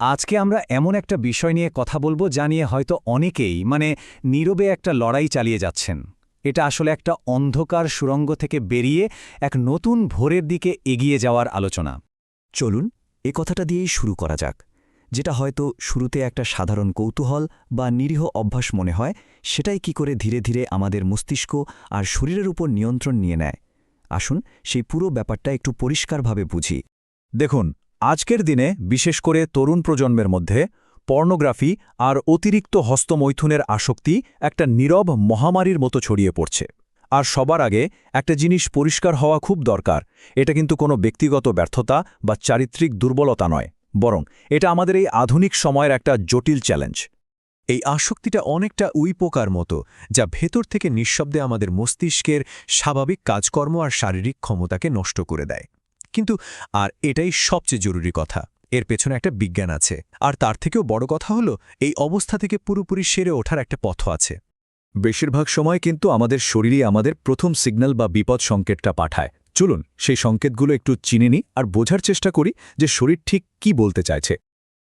আজকে আমরা এমন একটা বিষয় নিয়ে কথা বলব যা নিয়ে হয়তো অনেকেই মানে নীরবে একটা লড়াই চালিয়ে যাচ্ছেন। এটা আসলে একটা অন্ধকার সুরঙ্গ থেকে বেরিয়ে এক নতুন ভোরের দিকে এগিয়ে যাওয়ার আলোচনা। চলুন, এ কথাটা দিয়েই শুরু করা যাক। যেটা হয়তো শুরুতে একটা সাধারণ কৌতূহল বা নিরীহ অভ্যাস মনে হয়, সেটাই কি করে ধীরে ধীরে আমাদের মস্তিষ্ক আর শরীরের উপর নিয়ন্ত্রণ নিয়ে নেয়। আসুন সেই পুরো ব্যাপারটা একটু পরিষ্কারভাবে বুঝি। দেখুন আজকের দিনে, বিশেষ করে তরুণ প্রজন্মের মধ্যে, পর্নোগ্রাফি আর অতিরিক্ত হস্তমৈথুনের আসক্তি একটা নীরব মহামারীর মতো ছড়িয়ে পড়ছে। আর সবার আগে একটা জিনিস পরিষ্কার হওয়া খুব দরকার, এটা কিন্তু কোনো ব্যক্তিগত ব্যর্থতা বা চারিত্রিক দুর্বলতা নয়, বরং এটা আমাদের এই আধুনিক সময়ের একটা জটিল চ্যালেঞ্জ। এই আসক্তিটা অনেকটা উই পোকার মতো, যা ভেতর থেকে নিঃশব্দে আমাদের মস্তিষ্কের স্বাভাবিক কাজকর্ম আর শারীরিক ক্ষমতাকে নষ্ট করে দেয়। কিন্তু আর এটাই সবচেয়ে জরুরি কথা। এর পেছনে একটা বিজ্ঞান আছে। আর তার থেকেও বড় কথা হলো, এই অবস্থা থেকে পুরোপুরি সেরে ওঠার একটা পথ আছে। বেশিরভাগ সময় কিন্তু আমাদের শরীরই আমাদের প্রথম সিগন্যাল বা বিপদ সংকেতটা পাঠায়। চলুন, সেই সংকেতগুলো একটু চিনে নিই আর বোঝার চেষ্টা করি যে শরীর ঠিক কি বলতে চাইছে।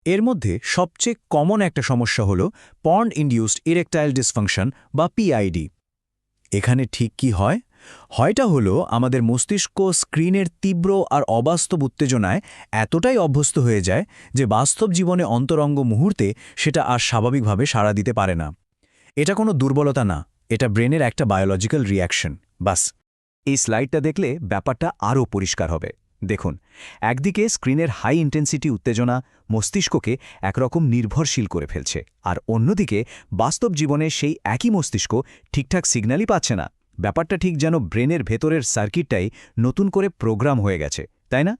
এর মধ্যে সবচেয়ে কমন একটা সমস্যা হল পর্ন ইন্ডিউসড ইরেকটাইল ডিসফাংশন বা পিআইডি। এখানে ঠিক কি হয়? হয়টা হলো আমাদের মস্তিষ্ক স্ক্রিনের তীব্র আর অবাস্তব উত্তেজনায় এতটাই অভ্যস্ত হয়ে যায় যে বাস্তব জীবনে অন্তরঙ্গ মুহূর্তে সেটা আর স্বাভাবিকভাবে সাড়া দিতে পারে না। এটা কোনো দুর্বলতা না, এটা ব্রেনের একটা বায়োলজিক্যাল রিয়াকশন বাস। এই স্লাইডটা দেখলে ব্যাপারটা আরও পরিষ্কার হবে। দেখুন, একদিকে স্ক্রিনের হাই ইন্টেন্সিটি উত্তেজনা মস্তিষ্ককে একরকম নির্ভরশীল করে ফেলছে, আর অন্যদিকে বাস্তব জীবনে সেই একই মস্তিষ্ক ঠিকঠাক সিগন্যালই পাচ্ছে না। ব্যাপারটা ঠিক যেন ব্রেনের ভেতরের সার্কিটটাই নতুন করে প্রোগ্রাম হয়ে গেছে, তাই না?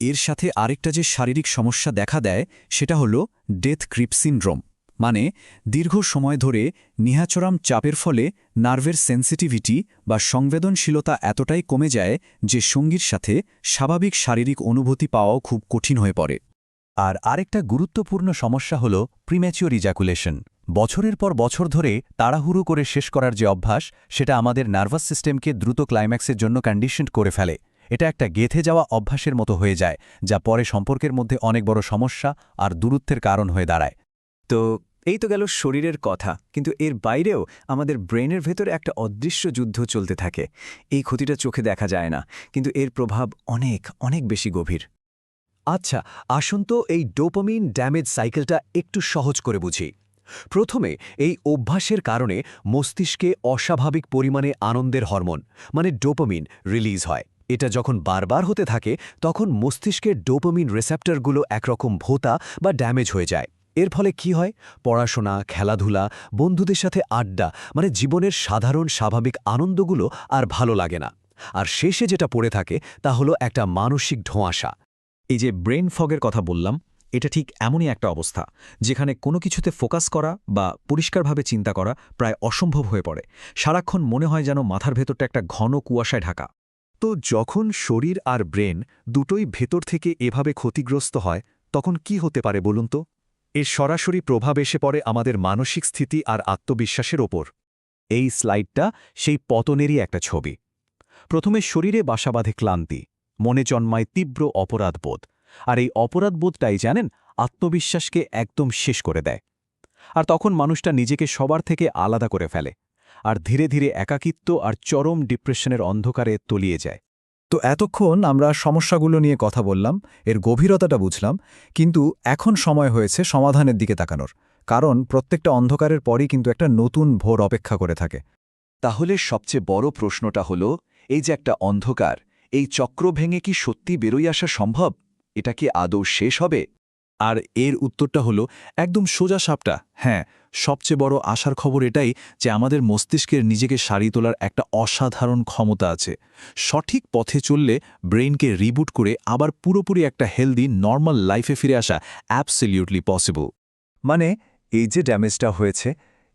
এর সাথে আরেকটা যে শারীরিক সমস্যা দেখা দেয়, সেটা হলো ডেথ ক্রিপ সিনড্রোম। মানে দীর্ঘ সময় ধরে নিহাচরাম চাপের ফলে নার্ভের সেন্সিটিভিটি বা সংবেদনশীলতা এতটাই কমে যায় যে সঙ্গীর সাথে স্বাভাবিক শারীরিক অনুভূতি পাওয়াও খুব কঠিন হয়ে পড়ে। আর আরেকটা গুরুত্বপূর্ণ সমস্যা হল প্রিম্যাচিওর ইজাকুলেশন বছরের পর বছর ধরে তাড়াহুড়ো করে শেষ করার যে অভ্যাস, সেটা আমাদের নার্ভাস সিস্টেমকে দ্রুত ক্লাইম্যাক্সের জন্য কন্ডিশন করে ফেলে। এটা একটা গেথে যাওয়া অভ্যাসের মতো হয়ে যায়, যা পরে সম্পর্কের মধ্যে অনেক বড় সমস্যা আর দূরত্বের কারণ হয়ে দাঁড়ায়। তো এই তো গেল শরীরের কথা, কিন্তু এর বাইরেও আমাদের ব্রেনের ভেতরে একটা অদৃশ্য যুদ্ধ চলতে থাকে। এই ক্ষতিটা চোখে দেখা যায় না, কিন্তু এর প্রভাব অনেক অনেক বেশি গভীর। আচ্ছা আসুন তো এই ডোপামিন ড্যামেজ সাইকেলটা একটু সহজ করে বুঝি। প্রথমে এই অভ্যাসের কারণে মস্তিষ্কে অস্বাভাবিক পরিমাণে আনন্দের হরমোন মানে ডোপামিন, রিলিজ হয়। এটা যখন বারবার হতে থাকে, তখন মস্তিষ্কের ডোপামিন রিসেপ্টরগুলো একরকম ভোতা বা ড্যামেজ হয়ে যায়। এর ফলে কি হয়? পড়াশোনা, খেলাধুলা, বন্ধুদের সাথে আড্ডা মানে জীবনের সাধারণ স্বাভাবিক আনন্দগুলো আর ভালো লাগে না। আর শেষে যেটা পড়ে থাকে, তা হলো একটা মানসিক ধোঁয়াশা। এই যে ব্রেন ফগের কথা বললাম এটা ঠিক এমনই একটা অবস্থা, যেখানে কোনো কিছুতে ফোকাস করা বা পরিষ্কারভাবে চিন্তা করা প্রায় অসম্ভব হয়ে পড়ে। সারাক্ষণ মনে হয় যেন মাথার ভেতরটা একটা ঘন কুয়াশায় ঢাকা। তো যখন শরীর আর ব্রেন দুটোই ভেতর থেকে এভাবে ক্ষতিগ্রস্ত হয়, তখন কি হতে পারে বলুন তো? এর সরাসরি প্রভাব এসে পড়ে আমাদের মানসিক স্থিতি আর আত্মবিশ্বাসের ওপর। এই স্লাইডটা সেই পতনেরই একটা ছবি। প্রথমে শরীরে বাসা বাঁধে ক্লান্তি, মনে জন্মায় তীব্র অপরাধবোধ। আর এই অপরাধবোধটাই জানেন, আত্মবিশ্বাসকে একদম শেষ করে দেয়। আর তখন মানুষটা নিজেকে সবার থেকে আলাদা করে ফেলে আর ধীরে ধীরে একাকিত্ব আর চরম ডিপ্রেশনের অন্ধকারে তলিয়ে যায়। তো এতক্ষণ আমরা সমস্যাগুলো নিয়ে কথা বললাম, এর গভীরতাটা বুঝলাম, কিন্তু এখন সময় হয়েছে সমাধানের দিকে তাকানোর, কারণ প্রত্যেকটা অন্ধকারের পরই কিন্তু একটা নতুন ভোর অপেক্ষা করে থাকে। তাহলে সবচেয়ে বড় প্রশ্নটা হল, এই যে একটা অন্ধকার, এই চক্র ভেঙে কি সত্যি বেরোই আসা সম্ভব? এটা কি আদৌ শেষ হবে? আর এর উত্তরটা হলো, একদম সোজা সাপটা। হ্যাঁ সবচেয়ে বড় আশার খবর এটাই যে আমাদের মস্তিষ্কের নিজেকে সারিয়ে তোলার একটা অসাধারণ ক্ষমতা আছে। সঠিক পথে চললে ব্রেইনকে রিবুট করে আবার পুরোপুরি একটা হেলদি, নর্মাল লাইফে ফিরে আসা অ্যাবসলিউটলি পসিবল। মানে এই যে ড্যামেজটা হয়েছে,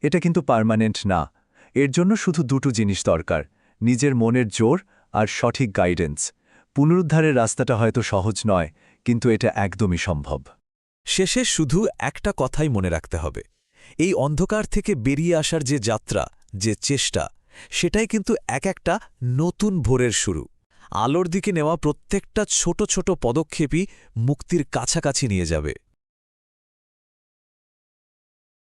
এটা কিন্তু পার্মানেন্ট না। এর জন্য শুধু দুটো জিনিস দরকার, নিজের মনের জোর আর সঠিক গাইডেন্স। পুনরুদ্ধারের রাস্তাটা হয়তো সহজ নয় কিন্তু এটা একদমই সম্ভব। শেষে শুধু একটা কথাই মনে রাখতে হবে। এই অন্ধকার থেকে বেরিয়ে আসার যে যাত্রা, যে চেষ্টা, সেটাই কিন্তু এক একটা নতুন ভোরের শুরু। আলোর দিকে নেওয়া প্রত্যেকটা ছোট ছোট পদক্ষেপই মুক্তির কাছাকাছি নিয়ে যাবে।